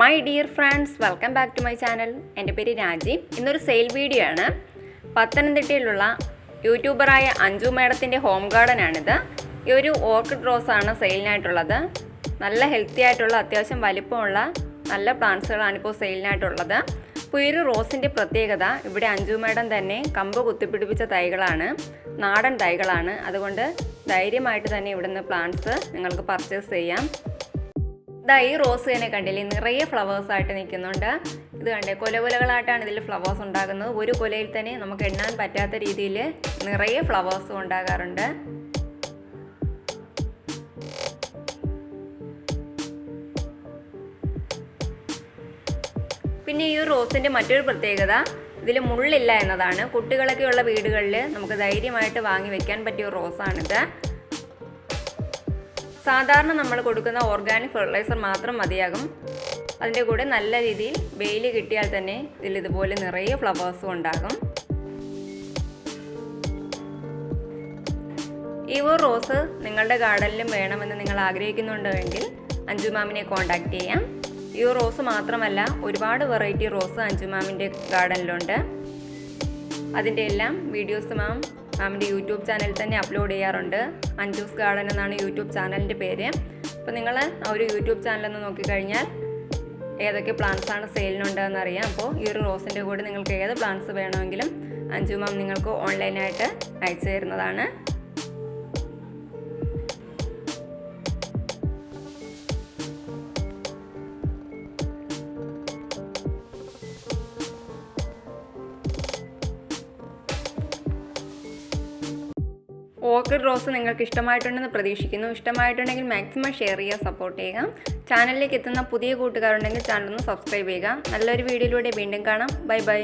My dear friends welcome back to my channel എന്റെ പേര് രാജീവ് ഇന്നൊരു സെയിൽ വീഡിയോ ആണ്. പത്തനംതിട്ടയിലുള്ള യൂട്യൂബറായ അഞ്ജു മേഡത്തിന്റെ ഹോം ഗാർഡനാണിത് ഈ ഒരു ഓർക്കിഡ് റോസാണ് സെയിലിനായിട്ടുള്ളത് നല്ല ഹെൽത്തി ആയിട്ടുള്ള അത്യാവശ്യം വലിപ്പമുള്ള നല്ല പ്ലാന്റ്സുകളാണ് ഇപ്പോൾ സെയിലിനായിട്ടുള്ളത് അപ്പോൾ ഈ ഒരു റോസിന്റെ പ്രത്യേകത ഇവിടെ അഞ്ജു മേഡം തന്നെ കമ്പ് കുത്തിപ്പിടിപ്പിച്ച തൈകളാണ്. നാടൻ തൈകളാണ്. അതുകൊണ്ട് ധൈര്യമായിട്ട് തന്നെ ഇവിടുന്ന് പ്ലാന്റ്സ് നിങ്ങൾക്ക് പർച്ചേസ് ചെയ്യാം. ഇതാ ഈ റോസ് തന്നെ കണ്ടില്ലേ? നിറയെ ഫ്ലവേഴ്സ് ആയിട്ട് നിൽക്കുന്നുണ്ട്. ഇത് കണ്ടേ കൊലകൊലകളായിട്ടാണ് ഇതിൽ ഫ്ലവേഴ്സ് ഉണ്ടാകുന്നത്. ഒരു കൊലയിൽ തന്നെ നമുക്ക് എണ്ണാൻ പറ്റാത്ത രീതിയിൽ നിറയെ ഫ്ലവേഴ്സും ഉണ്ടാകാറുണ്ട്. പിന്നെ ഈ റോസിന്റെ മറ്റൊരു പ്രത്യേകത ഇതിൽ മുള്ളില്ല എന്നതാണ്. കുട്ടികളൊക്കെയുള്ള വീടുകളിൽ നമുക്ക് ധൈര്യമായിട്ട് വാങ്ങി വെക്കാൻ പറ്റിയ റോസാണിത്. സാധാരണ നമ്മൾ കൊടുക്കുന്ന ഓർഗാനിക് ഫെർട്ടിലൈസർ മാത്രം മതിയാകും. അതിന്റെ കൂടെ നല്ല രീതിയിൽ വെയിൽ കിട്ടിയാൽ തന്നെ ഇതിൽ ഇതുപോലെ നിറയെ ഫ്ലവേഴ്സും ഉണ്ടാകും. ഈ ഒരു റോസ് നിങ്ങളുടെ ഗാർഡനിലും വേണമെന്ന് നിങ്ങൾ ആഗ്രഹിക്കുന്നുണ്ടെങ്കിൽ അഞ്ജു മാമിനെ കോൺടാക്റ്റ് ചെയ്യാം. ഈ റോസ് മാത്രമല്ല ഒരുപാട് വെറൈറ്റി റോസ് അഞ്ജു മാമിന്റെ ഗാർഡനിലുണ്ട് അതിന്റെ എല്ലാം വീഡിയോസ് മാം മാമിന്റെ യൂട്യൂബ് ചാനലിൽ തന്നെ അപ്ലോഡ് ചെയ്യാറുണ്ട്. അഞ്ജൂസ് ഗാർഡൻ എന്നാണ് യൂട്യൂബ് ചാനലിന്റെ പേര്. അപ്പോൾ നിങ്ങൾ ആ ഒരു യൂട്യൂബ് ചാനലൊന്ന് നോക്കിക്കഴിഞ്ഞാൽ ഏതൊക്കെ പ്ലാന്റ്സ് ആണ് സെയിലിനുണ്ടെന്ന് അറിയാം. അപ്പോൾ ഈ ഒരു റോസിന്റെ കൂടെ നിങ്ങൾക്ക് ഏത് പ്ലാന്റ്സ് വേണമെങ്കിലും അഞ്ജു മാം നിങ്ങൾക്ക് ഓൺലൈനായിട്ട് അയച്ചു തരുന്നതാണ്. ഓർക്കിഡ് റോസ് നിങ്ങൾക്ക് ഇഷ്ടമായിട്ടുണ്ടെന്ന് പ്രതീക്ഷിക്കുന്നു. ഇഷ്ടമായിട്ടുണ്ടെങ്കിൽ മാക്സിമം ഷെയർ ചെയ്യുക സപ്പോർട്ട് ചെയ്യുക. ചാനലിലേക്ക് എത്തുന്ന പുതിയ കൂട്ടുകാരുണ്ടെങ്കിൽ ചാനൽ ഒന്ന് സബ്സ്ക്രൈബ് ചെയ്യുക. നല്ലൊരു വീഡിയോയിലൂടെ വീണ്ടും കാണാം. Bye bye